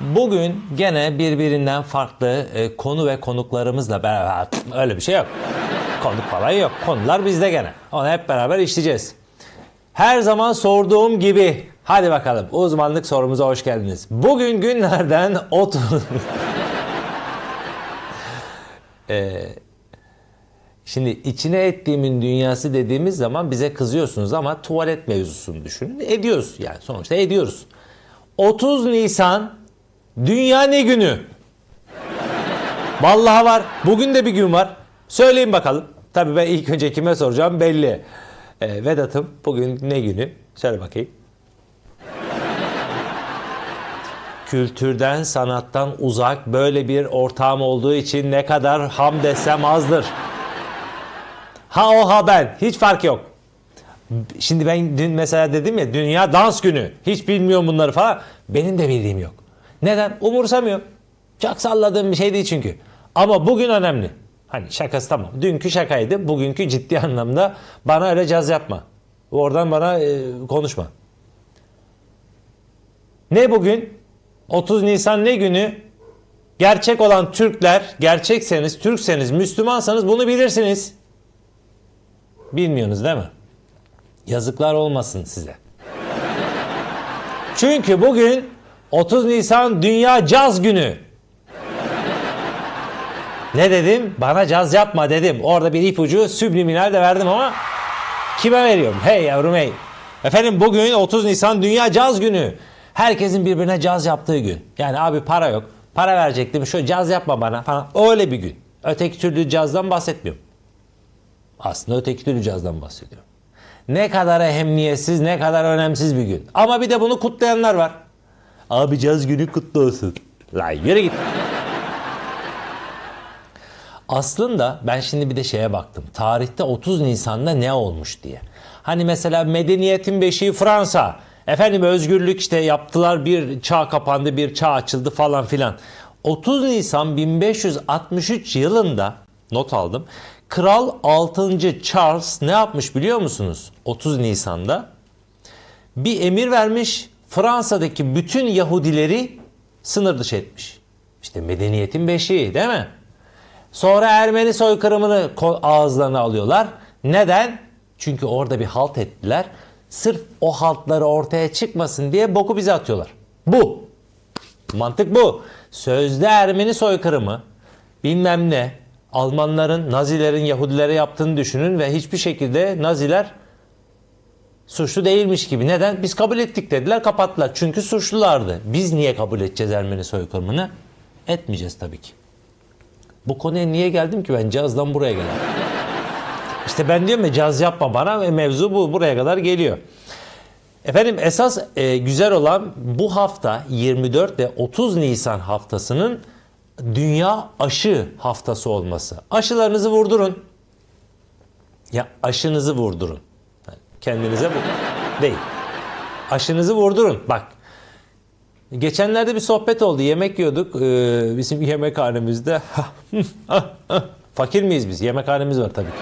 Bugün gene birbirinden farklı e, konu ve konuklarımızla beraber öyle bir şey yok. Konuk falan yok. Konular bizde gene. Onu hep beraber işleyeceğiz. Her zaman sorduğum gibi hadi bakalım uzmanlık sorumuza hoş geldiniz. Bugün günlerden 30 Ee, Şimdi içine ettiğimin dünyası dediğimiz zaman bize kızıyorsunuz ama tuvalet mevzusunu düşünün. Ediyoruz yani sonuçta ediyoruz. 30 Nisan Dünya ne günü? Vallahi var. Bugün de bir gün var. Söyleyin bakalım. Tabii ben ilk önce kime soracağım belli. Ee, Vedat'ım bugün ne günü? Söyle bakayım. Kültürden, sanattan uzak böyle bir ortağım olduğu için ne kadar ham desem azdır. Ha o ha ben. Hiç fark yok. Şimdi ben dün mesela dedim ya dünya dans günü. Hiç bilmiyorum bunları falan. Benim de bildiğim yok. Neden? Umursamıyorum. Çok salladığım bir şey değil çünkü. Ama bugün önemli. Hani şakası tamam. Dünkü şakaydı. Bugünkü ciddi anlamda bana öyle caz yapma. Oradan bana e, konuşma. Ne bugün? 30 Nisan ne günü? Gerçek olan Türkler, gerçekseniz, Türkseniz, Müslümansanız bunu bilirsiniz. Bilmiyorsunuz değil mi? Yazıklar olmasın size. Çünkü bugün 30 Nisan Dünya Caz Günü. Ne dedim? Bana caz yapma dedim. Orada bir ipucu subliminal de verdim ama kime veriyorum? Hey yavrum hey. Efendim bugün 30 Nisan Dünya Caz Günü. Herkesin birbirine caz yaptığı gün. Yani abi para yok. Para verecektim. Şöyle caz yapma bana falan. Öyle bir gün. Öteki türlü cazdan bahsetmiyorum. Aslında öteki türlü cazdan bahsediyorum. Ne kadar ehemmiyetsiz, ne kadar önemsiz bir gün. Ama bir de bunu kutlayanlar var. Abi caz günü kutlu olsun. Lan yürü git. Aslında ben şimdi bir de şeye baktım. Tarihte 30 Nisan'da ne olmuş diye. Hani mesela medeniyetin beşiği Fransa. Efendim özgürlük işte yaptılar bir çağ kapandı bir çağ açıldı falan filan. 30 Nisan 1563 yılında not aldım. Kral 6. Charles ne yapmış biliyor musunuz? 30 Nisan'da bir emir vermiş Fransa'daki bütün Yahudileri sınır dışı etmiş. İşte medeniyetin beşiği değil mi? Sonra Ermeni soykırımını ağızlarına alıyorlar. Neden? Çünkü orada bir halt ettiler. Sırf o haltları ortaya çıkmasın diye boku bize atıyorlar. Bu. Mantık bu. Sözde Ermeni soykırımı bilmem ne Almanların, Nazilerin Yahudilere yaptığını düşünün ve hiçbir şekilde Naziler suçlu değilmiş gibi. Neden? Biz kabul ettik dediler kapattılar. Çünkü suçlulardı. Biz niye kabul edeceğiz Ermeni soykırımını? Etmeyeceğiz tabii ki. Bu konuya niye geldim ki ben cazdan buraya geldim. İşte ben diyorum ya caz yapma bana ve mevzu bu buraya kadar geliyor. Efendim esas e, güzel olan bu hafta 24 ve 30 Nisan haftasının Dünya Aşı Haftası olması. Aşılarınızı vurdurun. Ya aşınızı vurdurun. Kendinize bu değil. Aşınızı vurdurun. Bak Geçenlerde bir sohbet oldu. Yemek yiyorduk. Ee, bizim yemekhanemizde. Fakir miyiz biz? Yemekhanemiz var tabii ki.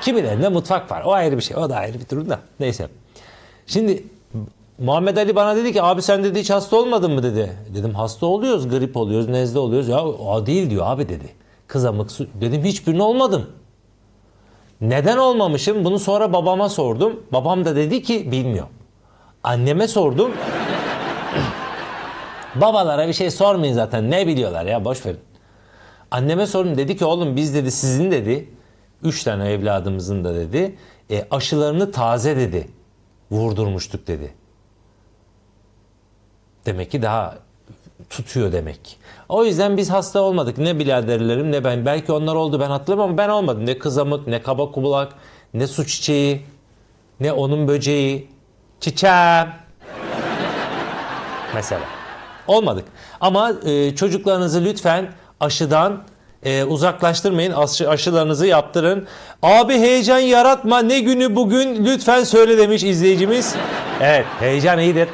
Kimilerinde mutfak var. O ayrı bir şey. O da ayrı bir durum da. Neyse. Şimdi Muhammed Ali bana dedi ki abi sen dedi hiç hasta olmadın mı dedi. Dedim hasta oluyoruz, grip oluyoruz, nezle oluyoruz. Ya o değil diyor abi dedi. Kızamık su. Dedim hiçbirini olmadım. Neden olmamışım? Bunu sonra babama sordum. Babam da dedi ki bilmiyor. Anneme sordum. Babalara bir şey sormayın zaten. Ne biliyorlar ya boş verin. Anneme sordum dedi ki oğlum biz dedi sizin dedi üç tane evladımızın da dedi e, aşılarını taze dedi vurdurmuştuk dedi. Demek ki daha tutuyor demek. O yüzden biz hasta olmadık. Ne biraderlerim ne ben. Belki onlar oldu ben hatırlamam ama ben olmadım. Ne kızamık, ne kaba kulak, ne su çiçeği, ne onun böceği. Çiçeğim. Mesela. Olmadık. Ama e, çocuklarınızı lütfen aşıdan e, uzaklaştırmayın. Aşı, aşılarınızı yaptırın. Abi heyecan yaratma. Ne günü bugün lütfen söyle demiş izleyicimiz. Evet heyecan iyidir.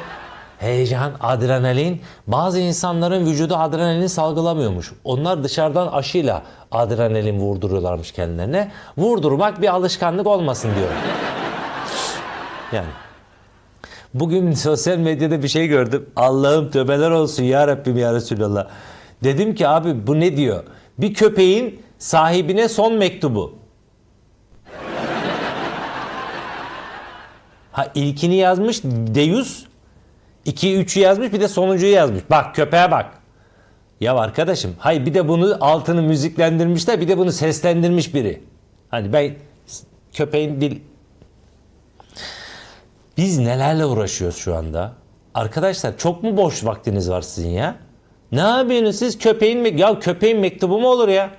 Heyecan, adrenalin. Bazı insanların vücudu adrenalin salgılamıyormuş. Onlar dışarıdan aşıyla adrenalin vurduruyorlarmış kendilerine. Vurdurmak bir alışkanlık olmasın diyorum. Yani. Bugün sosyal medyada bir şey gördüm. Allah'ım tövbeler olsun ya Rabbim ya Resulallah. Dedim ki abi bu ne diyor? Bir köpeğin sahibine son mektubu. Ha ilkini yazmış Deyus. 2 3'ü yazmış bir de sonuncuyu yazmış. Bak köpeğe bak. Ya arkadaşım hay bir de bunu altını müziklendirmişler bir de bunu seslendirmiş biri. Hani ben köpeğin dil biz nelerle uğraşıyoruz şu anda? Arkadaşlar çok mu boş vaktiniz var sizin ya? Ne yapıyorsunuz siz köpeğin mi? Ya köpeğin mektubu mu olur ya?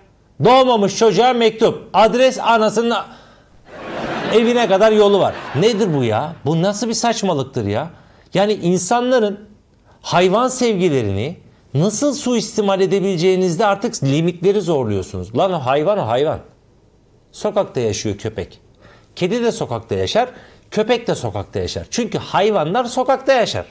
Doğmamış çocuğa mektup. Adres anasının evine kadar yolu var. Nedir bu ya? Bu nasıl bir saçmalıktır ya? Yani insanların hayvan sevgilerini nasıl suistimal edebileceğinizde artık limitleri zorluyorsunuz. Lan hayvan hayvan. Sokakta yaşıyor köpek. Kedi de sokakta yaşar, köpek de sokakta yaşar. Çünkü hayvanlar sokakta yaşar.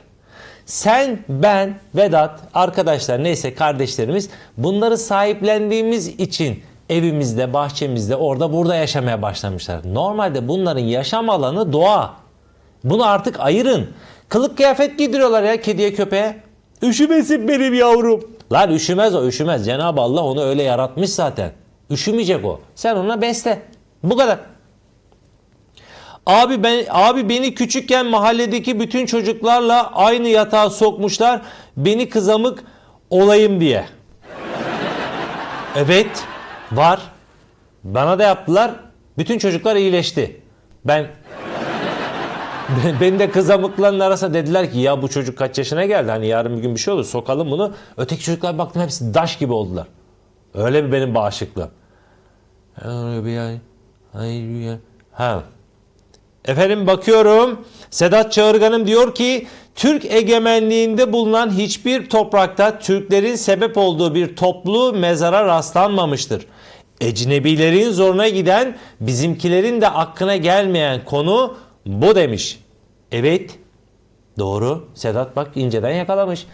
Sen, ben, Vedat, arkadaşlar neyse kardeşlerimiz bunları sahiplendiğimiz için evimizde, bahçemizde, orada burada yaşamaya başlamışlar. Normalde bunların yaşam alanı doğa. Bunu artık ayırın. Kılık kıyafet giydiriyorlar ya kediye köpeğe. Üşümesin benim yavrum. Lan üşümez o üşümez. Cenab-ı Allah onu öyle yaratmış zaten. Üşümeyecek o. Sen ona besle. Bu kadar. Abi ben abi beni küçükken mahalledeki bütün çocuklarla aynı yatağa sokmuşlar. Beni kızamık olayım diye. Evet, var. Bana da yaptılar. Bütün çocuklar iyileşti. Ben Beni de kızamıkların arasında dediler ki ya bu çocuk kaç yaşına geldi hani yarın bir gün bir şey olur sokalım bunu. Öteki çocuklar baktım hepsi daş gibi oldular. Öyle bir benim bağışıklığım. Ha. Efendim bakıyorum. Sedat Çağırgan'ım diyor ki Türk egemenliğinde bulunan hiçbir toprakta Türklerin sebep olduğu bir toplu mezara rastlanmamıştır. Ecnebilerin zoruna giden bizimkilerin de aklına gelmeyen konu bu demiş. Evet. Doğru. Sedat bak inceden yakalamış.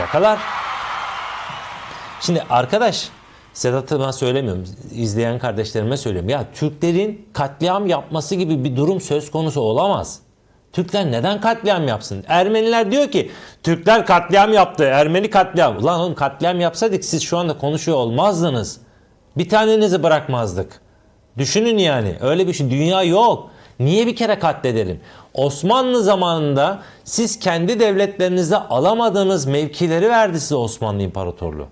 Yakalar. Şimdi arkadaş Sedat'ıma söylemiyorum. izleyen kardeşlerime söylüyorum. Ya Türklerin katliam yapması gibi bir durum söz konusu olamaz. Türkler neden katliam yapsın? Ermeniler diyor ki Türkler katliam yaptı. Ermeni katliam. Ulan oğlum katliam yapsaydık siz şu anda konuşuyor olmazdınız. Bir tanenizi bırakmazdık. Düşünün yani. Öyle bir şey. Dünya yok. Niye bir kere katledelim? Osmanlı zamanında siz kendi devletlerinizde alamadığınız mevkileri verdi size Osmanlı İmparatorluğu.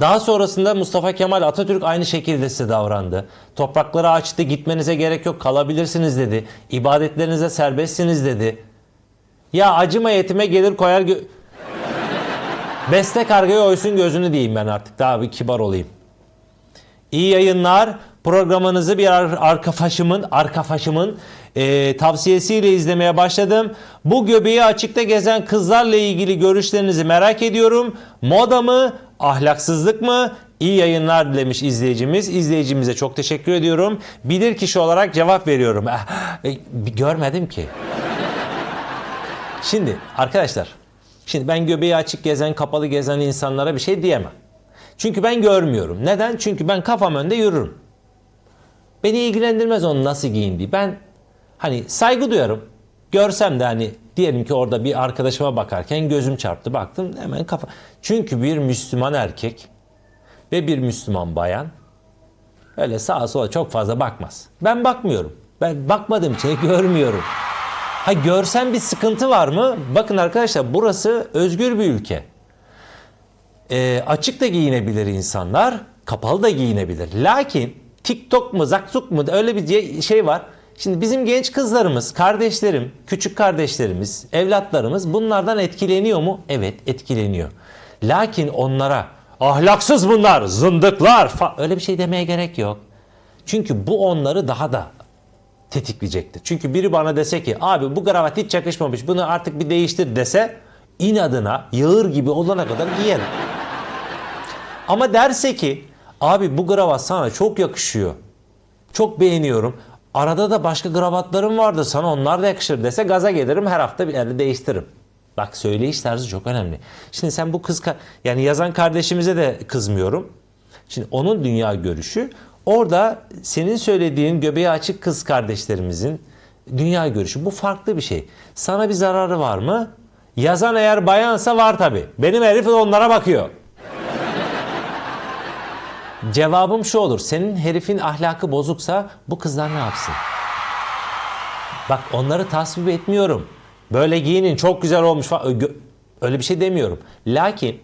Daha sonrasında Mustafa Kemal Atatürk aynı şekilde size davrandı. Toprakları açtı, gitmenize gerek yok, kalabilirsiniz dedi. İbadetlerinize serbestsiniz dedi. Ya acıma yetime gelir koyar gö- Beste kargayı oysun gözünü diyeyim ben artık. Daha bir kibar olayım. İyi yayınlar. Programınızı bir ar- arkafaşımın, arkafaşımın e, tavsiyesiyle izlemeye başladım. Bu göbeği açıkta gezen kızlarla ilgili görüşlerinizi merak ediyorum. Moda mı, ahlaksızlık mı? İyi yayınlar dilemiş izleyicimiz. İzleyicimize çok teşekkür ediyorum. Bilir kişi olarak cevap veriyorum. Ah, e, görmedim ki. Şimdi arkadaşlar, şimdi ben göbeği açık gezen, kapalı gezen insanlara bir şey diyemem. Çünkü ben görmüyorum. Neden? Çünkü ben kafam önde yürürüm. Beni ilgilendirmez onun nasıl giyindiği. Ben hani saygı duyarım. Görsem de hani diyelim ki orada bir arkadaşıma bakarken gözüm çarptı. Baktım hemen kafa. Çünkü bir Müslüman erkek ve bir Müslüman bayan öyle sağa sola çok fazla bakmaz. Ben bakmıyorum. Ben bakmadığım için görmüyorum. Ha görsem bir sıkıntı var mı? Bakın arkadaşlar burası özgür bir ülke. E, açık da giyinebilir insanlar, kapalı da giyinebilir. Lakin TikTok mu, Zakzuk mu öyle bir şey var. Şimdi bizim genç kızlarımız, kardeşlerim, küçük kardeşlerimiz, evlatlarımız bunlardan etkileniyor mu? Evet, etkileniyor. Lakin onlara ahlaksız bunlar, zındıklar falan öyle bir şey demeye gerek yok. Çünkü bu onları daha da tetikleyecektir. Çünkü biri bana dese ki abi bu kravat hiç yakışmamış bunu artık bir değiştir dese inadına yağır gibi olana kadar giyerim. Ama derse ki abi bu kravat sana çok yakışıyor. Çok beğeniyorum. Arada da başka kravatlarım vardı sana onlar da yakışır dese gaza gelirim her hafta bir yerde değiştiririm. Bak söyleyiş tarzı çok önemli. Şimdi sen bu kız yani yazan kardeşimize de kızmıyorum. Şimdi onun dünya görüşü orada senin söylediğin göbeği açık kız kardeşlerimizin dünya görüşü. Bu farklı bir şey. Sana bir zararı var mı? Yazan eğer bayansa var tabi. Benim herif onlara bakıyor. Cevabım şu olur. Senin herifin ahlakı bozuksa bu kızlar ne yapsın? Bak onları tasvip etmiyorum. Böyle giyinin çok güzel olmuş falan. Öyle bir şey demiyorum. Lakin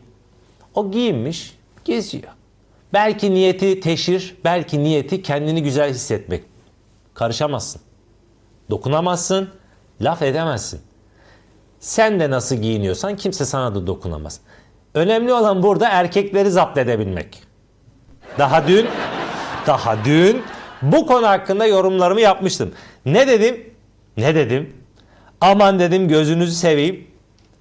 o giyinmiş, geziyor. Belki niyeti teşhir, belki niyeti kendini güzel hissetmek. Karışamazsın. Dokunamazsın, laf edemezsin. Sen de nasıl giyiniyorsan kimse sana da dokunamaz. Önemli olan burada erkekleri zapt edebilmek. Daha dün, daha dün bu konu hakkında yorumlarımı yapmıştım. Ne dedim? Ne dedim? Aman dedim gözünüzü seveyim.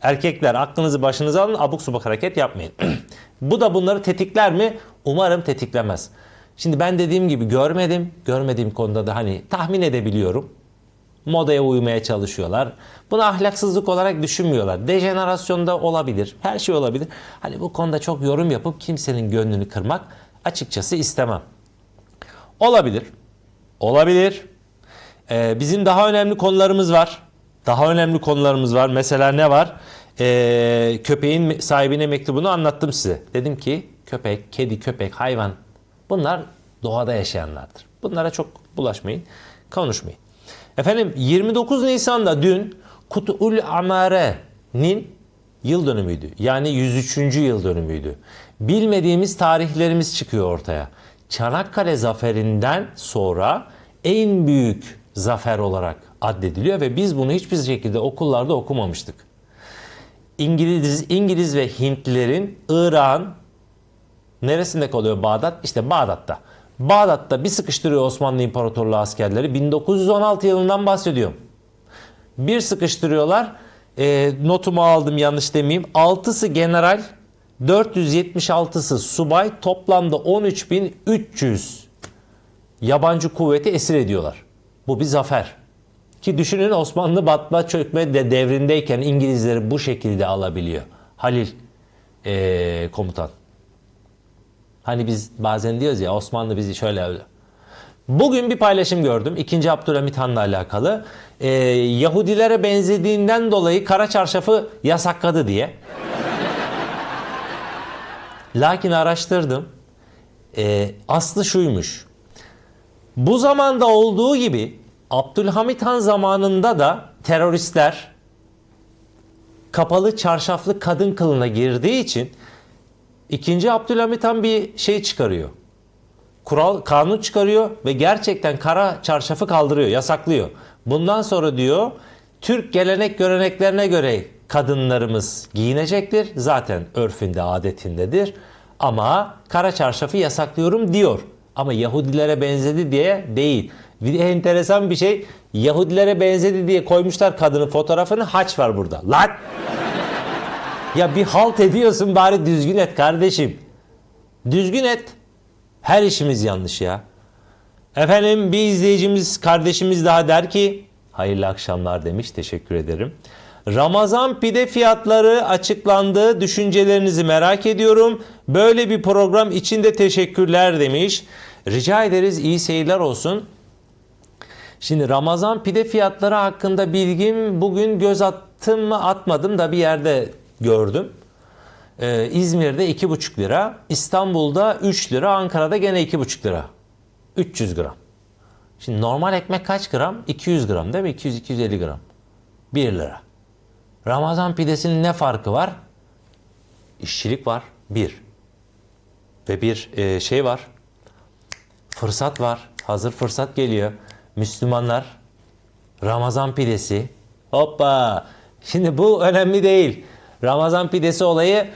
Erkekler aklınızı başınıza alın abuk subuk hareket yapmayın. bu da bunları tetikler mi? Umarım tetiklemez. Şimdi ben dediğim gibi görmedim. Görmediğim konuda da hani tahmin edebiliyorum. Modaya uymaya çalışıyorlar. Bunu ahlaksızlık olarak düşünmüyorlar. Dejenerasyonda olabilir. Her şey olabilir. Hani bu konuda çok yorum yapıp kimsenin gönlünü kırmak açıkçası istemem. Olabilir. Olabilir. Ee, bizim daha önemli konularımız var. Daha önemli konularımız var. Mesela ne var? Ee, köpeğin sahibine mektubunu anlattım size. Dedim ki köpek, kedi, köpek, hayvan bunlar doğada yaşayanlardır. Bunlara çok bulaşmayın, konuşmayın. Efendim 29 Nisan'da dün Kut'ul Amare'nin yıl dönümüydü. Yani 103. yıl dönümüydü. Bilmediğimiz tarihlerimiz çıkıyor ortaya. Çanakkale zaferinden sonra en büyük zafer olarak addediliyor ve biz bunu hiçbir şekilde okullarda okumamıştık. İngiliz, İngiliz ve Hintlilerin Irak'ın neresinde kalıyor Bağdat? İşte Bağdat'ta. Bağdat'ta bir sıkıştırıyor Osmanlı İmparatorluğu askerleri. 1916 yılından bahsediyorum. Bir sıkıştırıyorlar. E, notumu aldım yanlış demeyeyim. 6'sı general, 476'sı subay. Toplamda 13.300 yabancı kuvveti esir ediyorlar. Bu bir zafer. Ki düşünün Osmanlı batma çökme de devrindeyken İngilizleri bu şekilde alabiliyor. Halil e, komutan. Hani biz bazen diyoruz ya Osmanlı bizi şöyle öyle. Bugün bir paylaşım gördüm. 2. Abdülhamit Han'la alakalı. Ee, Yahudilere benzediğinden dolayı kara çarşafı yasakladı diye. Lakin araştırdım. Ee, aslı şuymuş. Bu zamanda olduğu gibi Abdülhamit Han zamanında da teröristler kapalı çarşaflı kadın kılına girdiği için İkinci Abdülhamit Han bir şey çıkarıyor. Kural, kanun çıkarıyor ve gerçekten kara çarşafı kaldırıyor, yasaklıyor. Bundan sonra diyor Türk gelenek göreneklerine göre kadınlarımız giyinecektir. Zaten örfünde, adetindedir. Ama kara çarşafı yasaklıyorum diyor. Ama Yahudilere benzedi diye değil. Bir de enteresan bir şey Yahudilere benzedi diye koymuşlar kadının fotoğrafını haç var burada. Lan! Ya bir halt ediyorsun bari düzgün et kardeşim. Düzgün et. Her işimiz yanlış ya. Efendim bir izleyicimiz kardeşimiz daha der ki hayırlı akşamlar demiş teşekkür ederim. Ramazan pide fiyatları açıklandı. Düşüncelerinizi merak ediyorum. Böyle bir program için de teşekkürler demiş. Rica ederiz iyi seyirler olsun. Şimdi Ramazan pide fiyatları hakkında bilgim bugün göz attım mı atmadım da bir yerde gördüm. Ee, İzmir'de 2,5 lira, İstanbul'da 3 lira, Ankara'da gene 2,5 lira. 300 gram. Şimdi normal ekmek kaç gram? 200 gram değil mi? 200-250 gram. 1 lira. Ramazan pidesinin ne farkı var? İşçilik var. Bir. Ve bir e, şey var. Fırsat var. Hazır fırsat geliyor. Müslümanlar Ramazan pidesi. Hoppa. Şimdi bu önemli değil. Ramazan pidesi olayı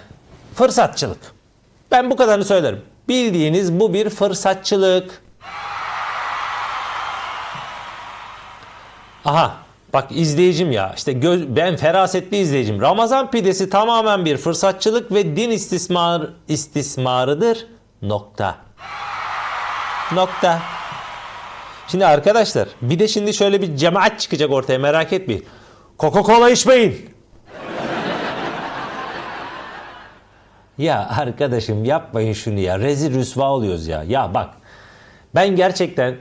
fırsatçılık. Ben bu kadarını söylerim. Bildiğiniz bu bir fırsatçılık. Aha bak izleyicim ya işte göz, ben ferasetli izleyicim. Ramazan pidesi tamamen bir fırsatçılık ve din istismar istismarıdır. Nokta. Nokta. Şimdi arkadaşlar bir de şimdi şöyle bir cemaat çıkacak ortaya merak etmeyin. Coca-Cola içmeyin. Ya arkadaşım yapmayın şunu ya. Rezil rüsva oluyoruz ya. Ya bak ben gerçekten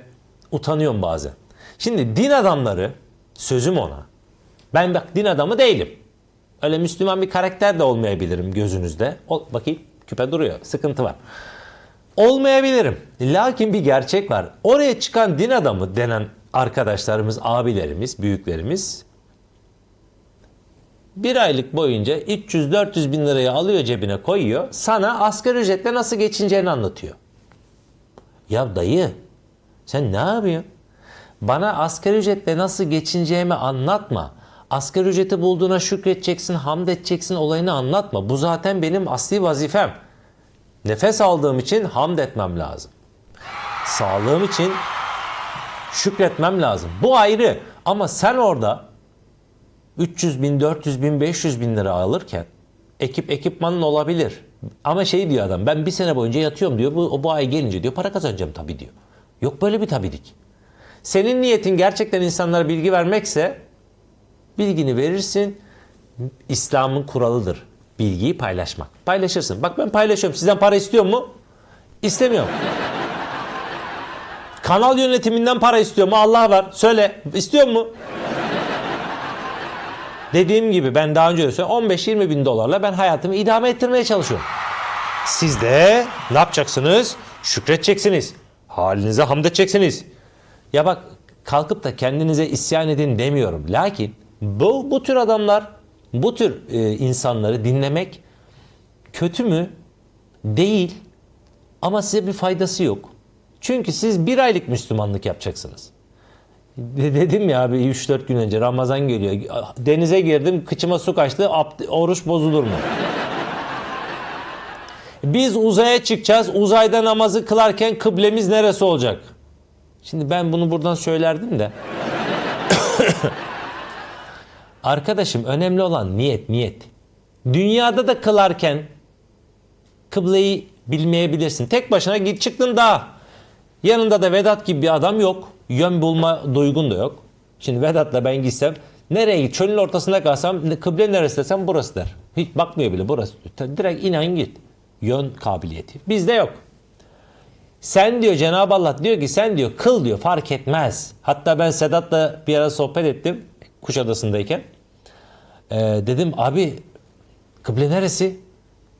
utanıyorum bazen. Şimdi din adamları Sözüm ona. Ben bak din adamı değilim. Öyle Müslüman bir karakter de olmayabilirim gözünüzde. O, bakayım küpe duruyor. Sıkıntı var. Olmayabilirim. Lakin bir gerçek var. Oraya çıkan din adamı denen arkadaşlarımız, abilerimiz, büyüklerimiz bir aylık boyunca 300-400 bin lirayı alıyor cebine koyuyor. Sana asgari ücretle nasıl geçineceğini anlatıyor. Ya dayı sen ne yapıyorsun? Bana asgari ücretle nasıl geçineceğimi anlatma. Asgari ücreti bulduğuna şükredeceksin, hamd edeceksin olayını anlatma. Bu zaten benim asli vazifem. Nefes aldığım için hamd etmem lazım. Sağlığım için şükretmem lazım. Bu ayrı. Ama sen orada 300 bin, 400 bin, 500 bin lira alırken ekip ekipmanın olabilir. Ama şey diyor adam ben bir sene boyunca yatıyorum diyor. Bu, bu ay gelince diyor para kazanacağım tabii diyor. Yok böyle bir tabidik. Senin niyetin gerçekten insanlara bilgi vermekse bilgini verirsin. İslam'ın kuralıdır. Bilgiyi paylaşmak. Paylaşırsın. Bak ben paylaşıyorum. Sizden para istiyor mu? İstemiyorum. Kanal yönetiminden para istiyor mu? Allah var. Söyle. İstiyor mu? Dediğim gibi ben daha önce de söyledim 15-20 bin dolarla ben hayatımı idame ettirmeye çalışıyorum. Siz de ne yapacaksınız? Şükredeceksiniz. Halinize hamd edeceksiniz. Ya bak kalkıp da kendinize isyan edin demiyorum. Lakin bu, bu tür adamlar, bu tür e, insanları dinlemek kötü mü? Değil. Ama size bir faydası yok. Çünkü siz bir aylık Müslümanlık yapacaksınız. De- Dedim ya abi 3-4 gün önce Ramazan geliyor. Denize girdim, kıçıma su kaçtı. Oruç bozulur mu? Biz uzaya çıkacağız. Uzayda namazı kılarken kıblemiz neresi olacak? Şimdi ben bunu buradan söylerdim de. Arkadaşım önemli olan niyet, niyet. Dünyada da kılarken kıbleyi bilmeyebilirsin. Tek başına git çıktın dağa. Yanında da Vedat gibi bir adam yok. Yön bulma duygun da yok. Şimdi Vedat'la ben gitsem nereye git? Çölün ortasında kalsam kıble neresi desem burası der. Hiç bakmıyor bile burası. Direkt inan git. Yön kabiliyeti. Bizde yok. Sen diyor Cenab-ı Allah diyor ki sen diyor kıl diyor fark etmez. Hatta ben Sedat'la bir ara sohbet ettim Kuşadası'ndayken. Ee, dedim abi kıble neresi?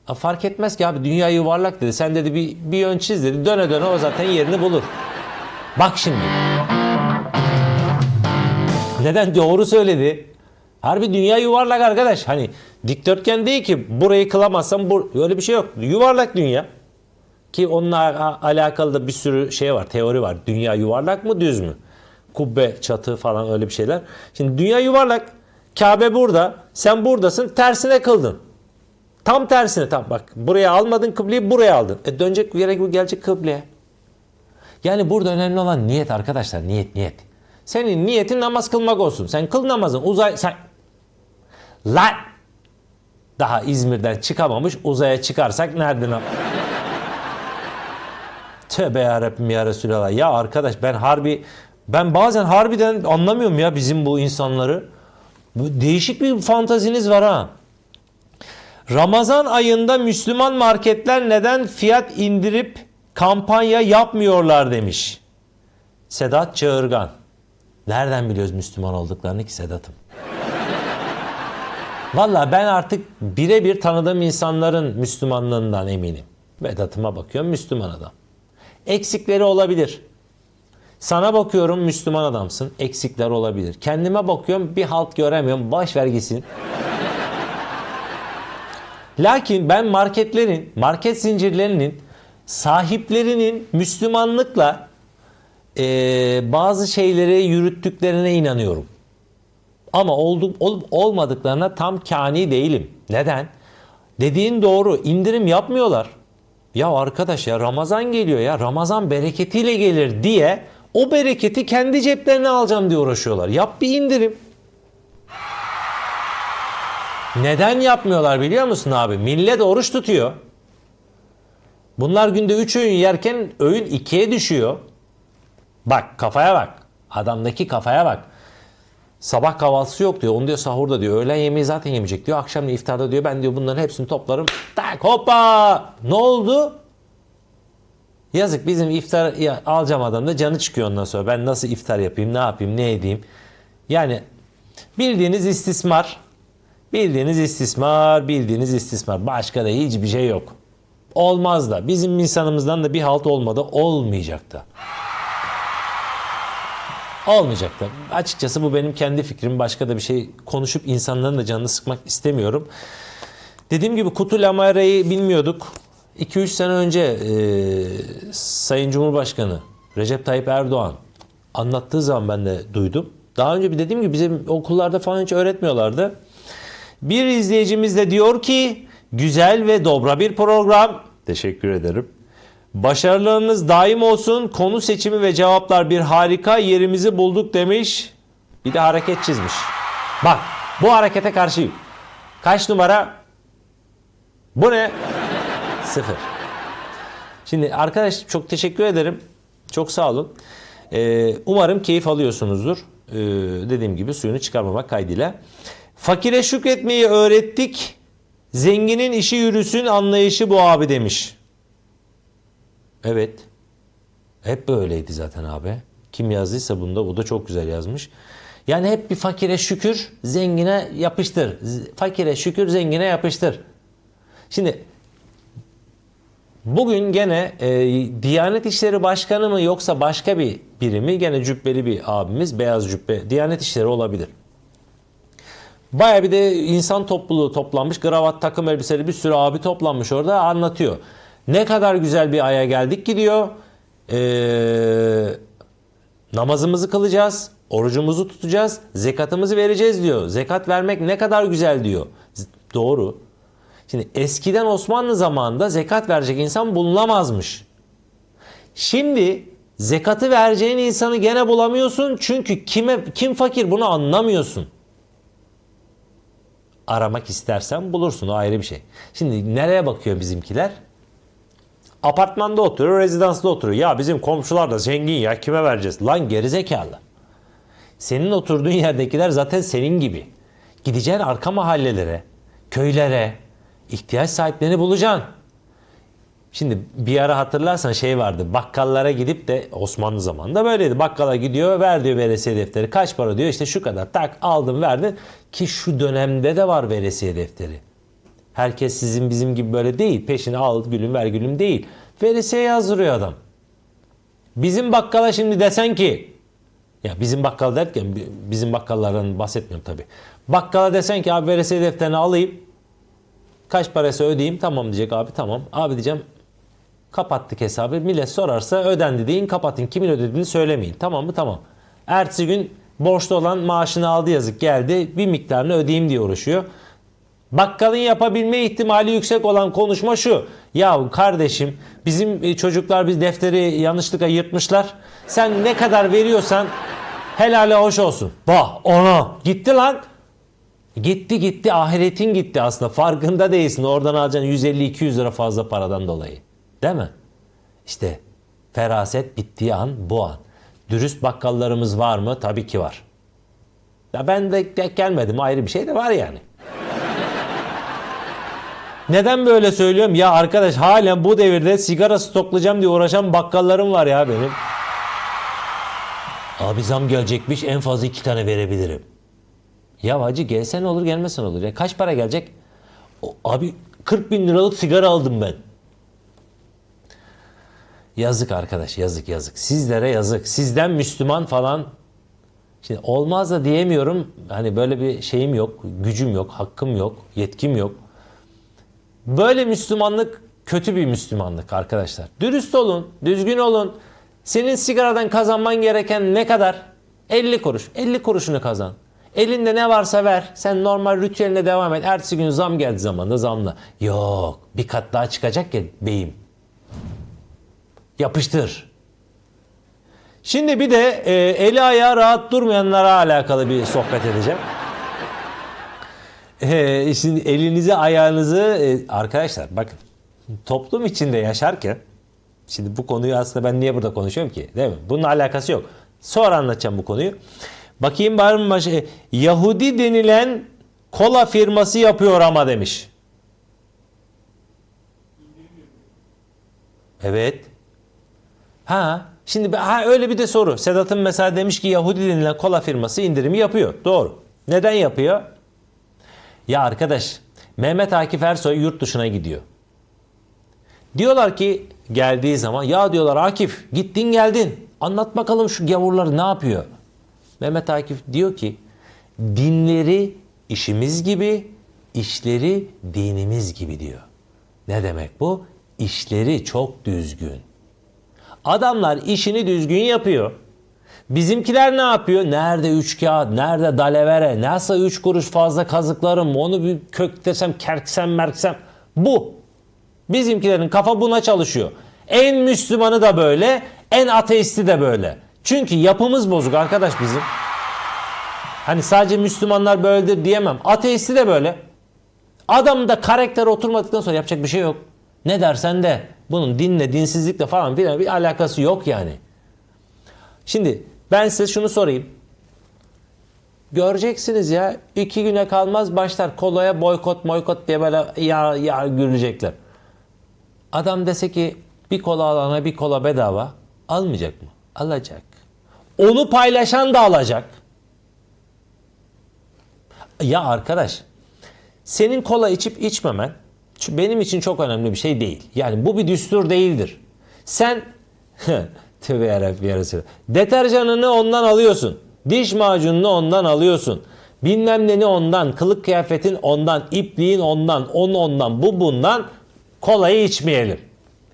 "A, fark etmez ki abi dünya yuvarlak dedi. Sen dedi bir, bir yön çiz dedi. Döne döne o zaten yerini bulur. Bak şimdi. Neden? Doğru söyledi. Harbi dünya yuvarlak arkadaş. Hani dikdörtgen değil ki burayı kılamazsam bu, öyle bir şey yok. Yuvarlak dünya. Ki onunla alakalı da bir sürü şey var, teori var. Dünya yuvarlak mı düz mü? Kubbe, çatı falan öyle bir şeyler. Şimdi dünya yuvarlak. Kabe burada. Sen buradasın. Tersine kıldın. Tam tersine tam bak buraya almadın kıbleyi buraya aldın. E dönecek yere gelecek kıbleye. Yani burada önemli olan niyet arkadaşlar. Niyet niyet. Senin niyetin namaz kılmak olsun. Sen kıl namazın uzay sen lan daha İzmir'den çıkamamış uzaya çıkarsak nereden Tövbe ya Rabbim ya Resulallah. Ya arkadaş ben harbi ben bazen harbiden anlamıyorum ya bizim bu insanları. Bu değişik bir fantaziniz var ha. Ramazan ayında Müslüman marketler neden fiyat indirip kampanya yapmıyorlar demiş. Sedat Çağırgan. Nereden biliyoruz Müslüman olduklarını ki Sedat'ım? Valla ben artık birebir tanıdığım insanların Müslümanlığından eminim. Vedat'ıma bakıyorum Müslüman adam. Eksikleri olabilir. Sana bakıyorum Müslüman adamsın. Eksikler olabilir. Kendime bakıyorum bir halt göremiyorum. Baş vergisin. Lakin ben marketlerin, market zincirlerinin sahiplerinin Müslümanlıkla eee, bazı şeyleri yürüttüklerine inanıyorum. Ama oldu, olup olmadıklarına tam kani değilim. Neden? Dediğin doğru. indirim yapmıyorlar. Ya arkadaş ya Ramazan geliyor ya. Ramazan bereketiyle gelir diye o bereketi kendi ceplerine alacağım diye uğraşıyorlar. Yap bir indirim. Neden yapmıyorlar biliyor musun abi? Millet oruç tutuyor. Bunlar günde 3 öğün yerken öğün 2'ye düşüyor. Bak kafaya bak. Adamdaki kafaya bak. Sabah kahvaltısı yok diyor. Onu diyor sahurda diyor. Öğlen yemeği zaten yemeyecek diyor. Akşam iftarda diyor. Ben diyor bunların hepsini toplarım. Tak hoppa. Ne oldu? Yazık bizim iftar ya, alacağım adam da canı çıkıyor ondan sonra. Ben nasıl iftar yapayım, ne yapayım, ne edeyim. Yani Bildiğiniz istismar. Bildiğiniz istismar, bildiğiniz istismar. Başka da hiçbir şey yok. Olmaz da. Bizim insanımızdan da bir halt olmadı. Olmayacak da. Olmayacak da. Açıkçası bu benim kendi fikrim. Başka da bir şey konuşup insanların da canını sıkmak istemiyorum. Dediğim gibi Kutu Lamara'yı bilmiyorduk. 2-3 sene önce e, Sayın Cumhurbaşkanı Recep Tayyip Erdoğan anlattığı zaman ben de duydum. Daha önce bir dediğim gibi bizim okullarda falan hiç öğretmiyorlardı. Bir izleyicimiz de diyor ki güzel ve dobra bir program. Teşekkür ederim. Başarılarınız daim olsun. Konu seçimi ve cevaplar bir harika yerimizi bulduk demiş. Bir de hareket çizmiş. Bak bu harekete karşıyım. Kaç numara? Bu ne? Sıfır. Şimdi arkadaş çok teşekkür ederim. Çok sağ olun. Ee, umarım keyif alıyorsunuzdur. Ee, dediğim gibi suyunu çıkarmamak kaydıyla. Fakire şükretmeyi öğrettik. Zenginin işi yürüsün anlayışı bu abi demiş. Evet. Hep böyleydi zaten abi. Kim yazdıysa bunda bu da çok güzel yazmış. Yani hep bir fakire şükür, zengine yapıştır. Fakire şükür, zengine yapıştır. Şimdi bugün gene e, Diyanet İşleri Başkanı mı yoksa başka bir biri mi? Gene cübbeli bir abimiz, beyaz cübbe. Diyanet İşleri olabilir. Baya bir de insan topluluğu toplanmış. Kravat takım elbiseli bir sürü abi toplanmış orada anlatıyor. Ne kadar güzel bir aya geldik ki diyor. Ee, namazımızı kılacağız. Orucumuzu tutacağız. Zekatımızı vereceğiz diyor. Zekat vermek ne kadar güzel diyor. Doğru. Şimdi eskiden Osmanlı zamanında zekat verecek insan bulunamazmış. Şimdi zekatı vereceğin insanı gene bulamıyorsun. Çünkü kime kim fakir bunu anlamıyorsun aramak istersen bulursun o ayrı bir şey. Şimdi nereye bakıyor bizimkiler? Apartmanda oturuyor, rezidansta oturuyor. Ya bizim komşular da zengin ya kime vereceğiz? Lan gerizekalı. Senin oturduğun yerdekiler zaten senin gibi. Gideceksin arka mahallelere, köylere, ihtiyaç sahiplerini bulacaksın. Şimdi bir ara hatırlarsan şey vardı. Bakkallara gidip de Osmanlı zamanında böyleydi. Bakkala gidiyor, ver diyor veresiye defteri. Kaç para diyor? İşte şu kadar. Tak aldım verdin. Ki şu dönemde de var veresiye defteri. Herkes sizin bizim gibi böyle değil. Peşine al gülüm ver gülüm değil. Veresiye yazdırıyor adam. Bizim bakkala şimdi desen ki ya bizim bakkal derken bi- bizim bakkallardan bahsetmiyorum tabii. Bakkala desen ki abi veresiye defterini alayım. Kaç parası ödeyeyim? Tamam diyecek abi tamam. Abi diyeceğim kapattık hesabı. Millet sorarsa ödendi deyin kapatın. Kimin ödediğini söylemeyin. Tamam mı? Tamam. Ertesi gün borçlu olan maaşını aldı yazık geldi. Bir miktarını ödeyeyim diye uğraşıyor. Bakkalın yapabilme ihtimali yüksek olan konuşma şu. Ya kardeşim bizim e, çocuklar biz defteri yanlışlıkla yırtmışlar. Sen ne kadar veriyorsan helale hoş olsun. Bah ona gitti lan. Gitti gitti ahiretin gitti aslında farkında değilsin. Oradan alacaksın 150-200 lira fazla paradan dolayı. Değil mi? İşte feraset bittiği an bu an. Dürüst bakkallarımız var mı? Tabii ki var. Ya ben de gelmedim ayrı bir şey de var yani. Neden böyle söylüyorum? Ya arkadaş halen bu devirde sigara stoklayacağım diye uğraşan bakkallarım var ya benim. Abi zam gelecekmiş en fazla iki tane verebilirim. Ya hacı gelsen olur gelmesen olur. Ya kaç para gelecek? O, abi 40 bin liralık sigara aldım ben. Yazık arkadaş yazık yazık. Sizlere yazık. Sizden Müslüman falan. Şimdi olmaz da diyemiyorum. Hani böyle bir şeyim yok. Gücüm yok. Hakkım yok. Yetkim yok. Böyle Müslümanlık kötü bir Müslümanlık arkadaşlar. Dürüst olun. Düzgün olun. Senin sigaradan kazanman gereken ne kadar? 50 kuruş. 50 kuruşunu kazan. Elinde ne varsa ver. Sen normal ritüeline devam et. Ertesi gün zam geldi zamanda zamla. Yok. Bir kat daha çıkacak ya beyim. Yapıştır. Şimdi bir de e, eli ayağı rahat durmayanlara alakalı bir sohbet edeceğim. E, şimdi elinizi ayağınızı e, arkadaşlar bakın toplum içinde yaşarken şimdi bu konuyu aslında ben niye burada konuşuyorum ki değil mi? Bunun alakası yok. Sonra anlatacağım bu konuyu. Bakayım var mı başka? E, Yahudi denilen kola firması yapıyor ama demiş. Evet. Ha, şimdi ha, öyle bir de soru. Sedat'ın mesela demiş ki Yahudi denilen kola firması indirimi yapıyor. Doğru. Neden yapıyor? Ya arkadaş Mehmet Akif Ersoy yurt dışına gidiyor. Diyorlar ki geldiği zaman ya diyorlar Akif gittin geldin anlat bakalım şu gavurlar ne yapıyor? Mehmet Akif diyor ki dinleri işimiz gibi işleri dinimiz gibi diyor. Ne demek bu? İşleri çok düzgün. Adamlar işini düzgün yapıyor. Bizimkiler ne yapıyor? Nerede üç kağıt, nerede dalevere, nasıl üç kuruş fazla kazıklarım, onu bir köklesem, kerksem, merksem. Bu. Bizimkilerin kafa buna çalışıyor. En Müslümanı da böyle, en ateisti de böyle. Çünkü yapımız bozuk arkadaş bizim. Hani sadece Müslümanlar böyledir diyemem. Ateisti de böyle. Adamda karakter oturmadıktan sonra yapacak bir şey yok. Ne dersen de bunun dinle, dinsizlikle falan filan bir alakası yok yani. Şimdi ben size şunu sorayım. Göreceksiniz ya iki güne kalmaz başlar kolaya boykot boykot diye böyle ya, ya gülecekler. Adam dese ki bir kola alana bir kola bedava almayacak mı? Alacak. Onu paylaşan da alacak. Ya arkadaş senin kola içip içmemen benim için çok önemli bir şey değil. Yani bu bir düstur değildir. Sen tövbe yarabbim. Deterjanını ondan alıyorsun. Diş macununu ondan alıyorsun. Bilmem neni ondan, kılık kıyafetin ondan, ipliğin ondan, onu ondan, bu bundan kolayı içmeyelim.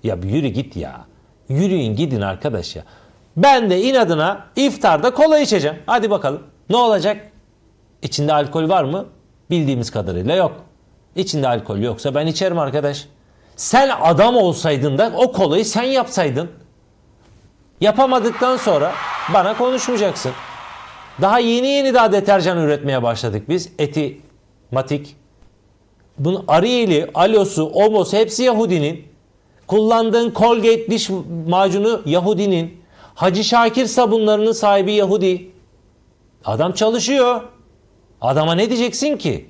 Ya yürü git ya. Yürüyün gidin arkadaş ya. Ben de inadına iftarda kola içeceğim. Hadi bakalım. Ne olacak? İçinde alkol var mı? Bildiğimiz kadarıyla yok. İçinde alkol yoksa ben içerim arkadaş. Sen adam olsaydın da o kolayı sen yapsaydın. Yapamadıktan sonra bana konuşmayacaksın. Daha yeni yeni daha deterjan üretmeye başladık biz. Eti, matik. Bunun Ariel'i, Alos'u, Omos hepsi Yahudinin. Kullandığın Colgate diş macunu Yahudinin. Hacı Şakir sabunlarının sahibi Yahudi. Adam çalışıyor. Adama ne diyeceksin ki?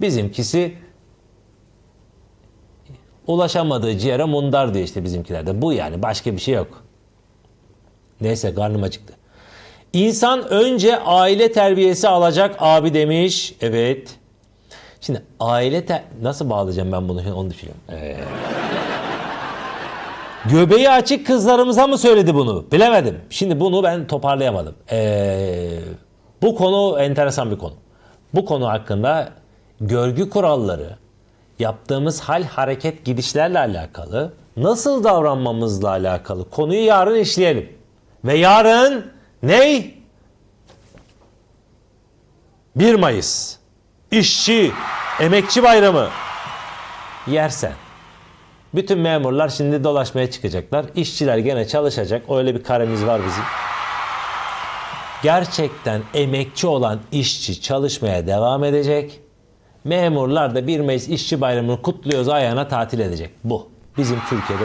Bizimkisi ulaşamadığı ciğere mundar diyor işte bizimkilerde. Bu yani başka bir şey yok. Neyse karnım acıktı. İnsan önce aile terbiyesi alacak abi demiş. Evet. Şimdi aile te- nasıl bağlayacağım ben bunu onu düşünüyorum. Ee... Göbeği açık kızlarımıza mı söyledi bunu? Bilemedim. Şimdi bunu ben toparlayamadım. Ee, bu konu enteresan bir konu. Bu konu hakkında görgü kuralları, yaptığımız hal, hareket, gidişlerle alakalı, nasıl davranmamızla alakalı konuyu yarın işleyelim. Ve yarın ney? 1 Mayıs. İşçi, emekçi bayramı. Yersen. Bütün memurlar şimdi dolaşmaya çıkacaklar. İşçiler gene çalışacak. Öyle bir karemiz var bizim. Gerçekten emekçi olan işçi çalışmaya devam edecek. Memurlar da 1 Mayıs işçi bayramını kutluyoruz ayağına tatil edecek. Bu. Bizim Türkiye'de